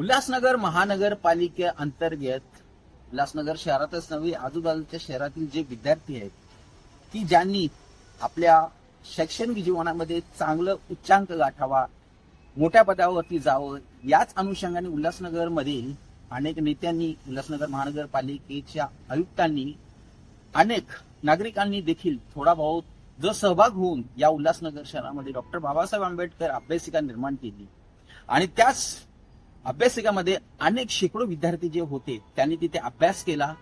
उल्हासनगर महानगरपालिकेअंतर्गत उल्हासनगर शहरातच नव्हे आजूबाजूच्या शहरातील जे विद्यार्थी आहेत की ज्यांनी आपल्या शैक्षणिक जीवनामध्ये चांगलं उच्चांक गाठावा मोठ्या पदावरती जावं याच अनुषंगाने उल्हासनगरमधील अनेक नेत्यांनी उल्हासनगर महानगरपालिकेच्या आयुक्तांनी अनेक नागरिकांनी देखील थोडा बहुत जो सहभाग होऊन या उल्हासनगर शहरामध्ये डॉक्टर बाबासाहेब आंबेडकर अभ्यासिका निर्माण केली. आणि त्याच अभ्यासिकामध्ये अनेक शेकडो विद्यार्थी जे होते त्यांनी तिथे अभ्यास केला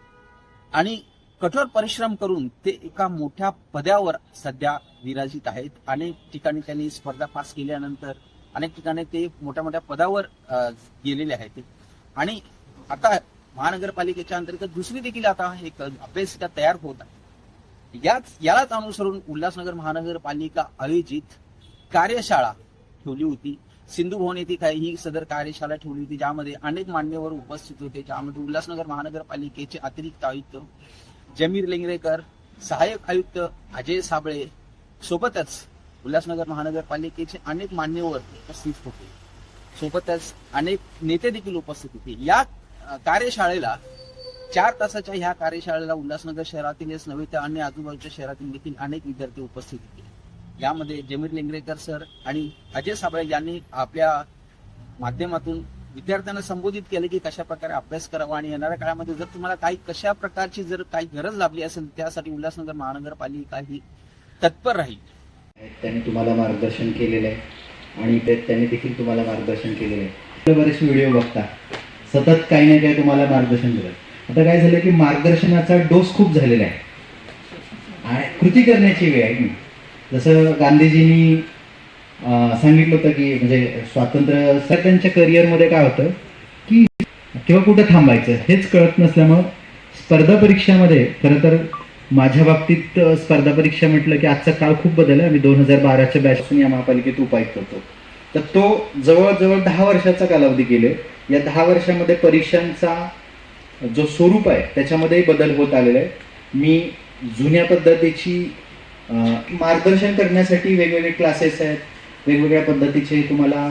आणि कठोर परिश्रम करून ते एका मोठ्या पदावर सध्या विराजित आहेत. अनेक ठिकाणी त्यांनी स्पर्धा पास केल्यानंतर अनेक ठिकाणी ते मोठ्या मोठ्या पदावर गेलेले आहेत. आणि आता महानगरपालिकेच्या अंतर्गत दुसरी देखील आता एक अभ्यासिका तयार होत आहे. याच यालाच अनुसरून उल्हासनगर महानगरपालिका आयोजित कार्यशाळा ठेवली होती. सिंधू भवन येथे काही ही सदर कार्यशाळा ठेवली होती ज्यामध्ये अनेक मान्यवर उपस्थित होते. ज्यामध्ये उल्हासनगर महानगरपालिकेचे अतिरिक्त आयुक्त जमीर लेंगरेकर सहाय्यक आयुक्त अजय साबळे सोबतच उल्हासनगर महानगरपालिकेचे अनेक मान्यवर उपस्थित होते. सोबतच अनेक नेते देखील उपस्थित होते. या कार्यशाळेला चार तासाच्या ह्या कार्यशाळेला उल्हासनगर शहरातीलच नव्हे तर अन्य आजूबाजूच्या शहरातील देखील अनेक विद्यार्थी उपस्थित होते. यामध्ये जमीर लेंगरेकर सर आणि अजय साबळे यांनी आपल्या माध्यमातून विद्यार्थ्यांना संबोधित केले की कशा प्रकारे अभ्यास करावा आणि येणाऱ्या काळामध्ये जर तुम्हाला काही कशा प्रकारची जर काही गरज लागली असेल त्यासाठी उल्हासनगर महानगरपालिका ही तत्पर राहील. त्यांनी तुम्हाला मार्गदर्शन केलेलं आहे आणि त्यांनी देखील तुम्हाला मार्गदर्शन केलेलं आहे. बरेच व्हिडिओ बघता. सतत काही ना काही तुम्हाला मार्गदर्शन दिलं. आता काय झालं की मार्गदर्शनाचा डोस खूप झालेला आहे. आणि कृती करण्याची वेळ आहे. जसं गांधीजींनी सांगितलं होतं की म्हणजे स्वातंत्र्य सर त्यांच्या करिअरमध्ये काय होतं की किंवा कुठं थांबायचं हेच कळत नसल्यामुळं स्पर्धा परीक्षामध्ये खरं तर माझ्या बाबतीत स्पर्धा परीक्षा म्हटलं की आजचा काळ खूप बदलला. आहे. दोन हजार बाराच्या बॅचपासून या महापालिकेत उपायुक्त होतो. तर तो जवळजवळ दहा वर्षाचा कालावधी गेले. या दहा वर्षामध्ये परीक्षांचा जो स्वरूप आहे त्याच्यामध्ये बदल होत आलेला आहे. मी जुन्या पद्धतीची मार्गदर्शन करण्यासाठी वेगवेगळे क्लासेस आहेत वेगवेगळ्या पद्धतीचे तुम्हाला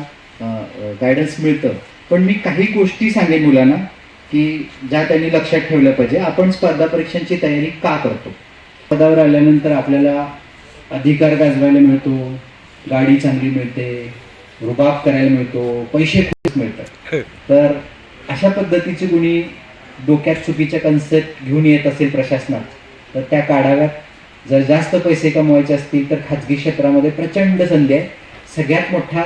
गायडन्स मिळतं. पण मी काही गोष्टी सांगेन मुलांना की ज्या त्यांनी लक्षात ठेवल्या पाहिजे. आपण स्पर्धा परीक्षांची तयारी का करतो? पदावर आल्यानंतर आपल्याला अधिकार गाजवायला मिळतो गाडी चांगली मिळते रुबाब करायला मिळतो पैसे खूप मिळतात. तर अशा पद्धतीचे कुणी डोक्यात चुकीच्या कन्सेप्ट घेऊन येत असेल प्रशासनात तर त्या काढाव्यात. जर जास्त पैसे कमवायचे असतील तर खाजगी क्षेत्रामध्ये प्रचंड संधी आहे सगळ्यात मोठा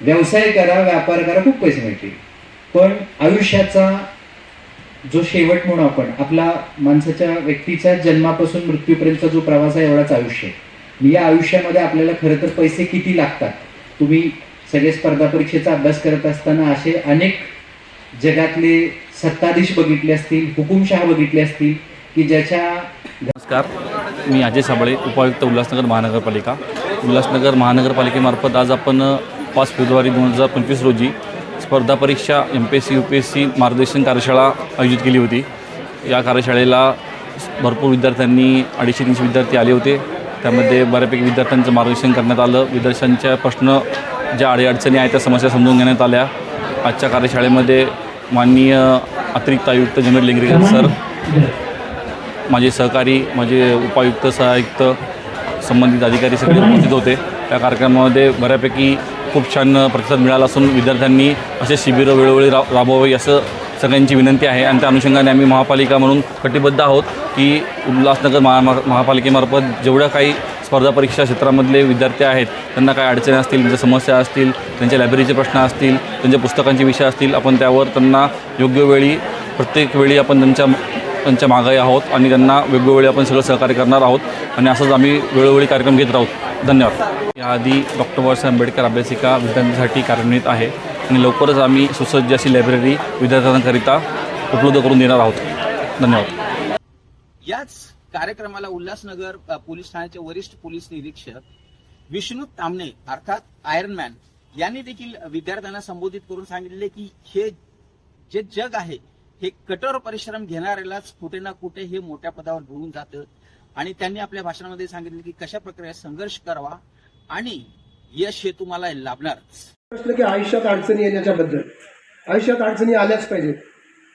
व्यवसाय करा व्यापार करा खूप पैसे मिळतील. पण आयुष्याचा जो शेवट म्हणू आपण आपला माणसाच्या व्यक्तीच्या जन्मापासून मृत्यूपर्यंतचा जो प्रवास आहे एवढाच आयुष्य आहे. या आयुष्यामध्ये आपल्याला खरं तर पैसे किती लागतात? तुम्ही सगळे स्पर्धा परीक्षेचा अभ्यास करत असताना असे अनेक जगातले सत्ताधीश बघितले असतील हुकुमशहा बघितले असतील की ज्याच्या नमस्कार. मी अजय साबळे उपायुक्त उल्हासनगर महानगरपालिका. उल्हासनगर महानगरपालिकेमार्फत आज आपण पाच फेब्रुवारी दोन हजार पंचवीस रोजी स्पर्धा परीक्षा M P S C U P S C मार्गदर्शन कार्यशाळा आयोजित केली होती. या कार्यशाळेला भरपूर विद्यार्थ्यांनी अडीचशे तीनशे विद्यार्थी आले होते. त्यामध्ये बऱ्यापैकी विद्यार्थ्यांचं मार्गदर्शन करण्यात आलं. विद्यार्थ्यांच्या प्रश्न ज्या अडीअडचणी आहेत त्या समस्या समजून घेण्यात आल्या. आजच्या कार्यशाळेमध्ये माननीय अतिरिक्त आयुक्त जनरल लिंगरेकर सर माझे सहकारी माझे उपायुक्त सहायुक्त संबंधित अधिकारी सगळे उपस्थित होते. त्या कार्यक्रमामध्ये बऱ्यापैकी खूप छान प्रतिसाद मिळाला असून विद्यार्थ्यांनी असे शिबिरं वेळोवेळी रा राबवावी असं सगळ्यांची विनंती आहे. आणि त्या अनुषंगाने आम्ही महापालिका म्हणून कटिबद्ध आहोत की उल्हासनगर महा महा- महापालिकेमार्फत जेवढ्या काही स्पर्धा परीक्षा क्षेत्रामधले विद्यार्थी आहेत त्यांना काय अडचणी असतील त्यांच्या समस्या असतील त्यांच्या लायब्ररीचे प्रश्न असतील त्यांच्या पुस्तकांचे विषय असतील आपण त्यावर त्यांना योग्य वेळी प्रत्येक वेळी आपण त्यांच्या त्यांच्या मागाई आहोत आणि त्यांना वेगवेगळी आपण सगळं सहकार्य करणार आहोत. आणि असंच आम्ही वेळोवेळी कार्यक्रम घेत राहू. धन्यवाद. याआधी डॉक्टर बाबासाहेब आंबेडकर अभ्यासिका विद्यार्थ्यांसाठी कार्यान्वित आहे. आणि लवकरच आम्ही सुसज्ज अशी लायब्ररी विद्यार्थ्यांकरिता उपलब्ध करून देणार आहोत. धन्यवाद. याच कार्यक्रमाला उल्हासनगर पोलीस ठाण्याचे वरिष्ठ पोलीस निरीक्षक विष्णू तामणे अर्थात आयर्नमॅन यांनी देखील विद्यार्थ्यांना संबोधित करून सांगितले की हे जे जग आहे हे कठोर परिश्रम घेणाऱ्यालाच कुठे ना कुठे हे मोठ्या पदावर घेऊन जातं. आणि त्यांनी आपल्या भाषणामध्ये सांगितले की कशा प्रकारे संघर्ष करावा आणि यश हे तुम्हाला लाभणारच. प्रश्न की आयुष्यात अडचणी येण्याच्याबद्दल. आयुष्यात अडचणी आल्याच पाहिजेत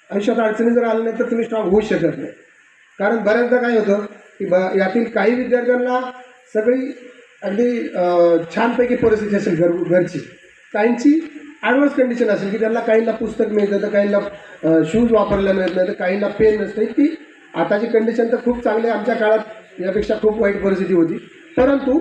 आयुष्यात अडचणी जर आल्या नाही तर तुम्ही स्ट्रॉंग होऊ शकत नाही. कारण बऱ्याचदा काय होतं की ब यातील काही विद्यार्थ्यांना सगळी अगदी छानपैकी परिस्थिती असेल घर घरची. काहींची ॲडव्हान्स कंडिशन असेल की त्यांना काहींना पुस्तक मिळतं तर काहींना शूज वापरल्या मिळत नाही तर काहींना पेन नसतं इतकी आताची कंडिशन तर खूप चांगली आहे. आमच्या काळात यापेक्षा खूप वाईट परिस्थिती होती परंतु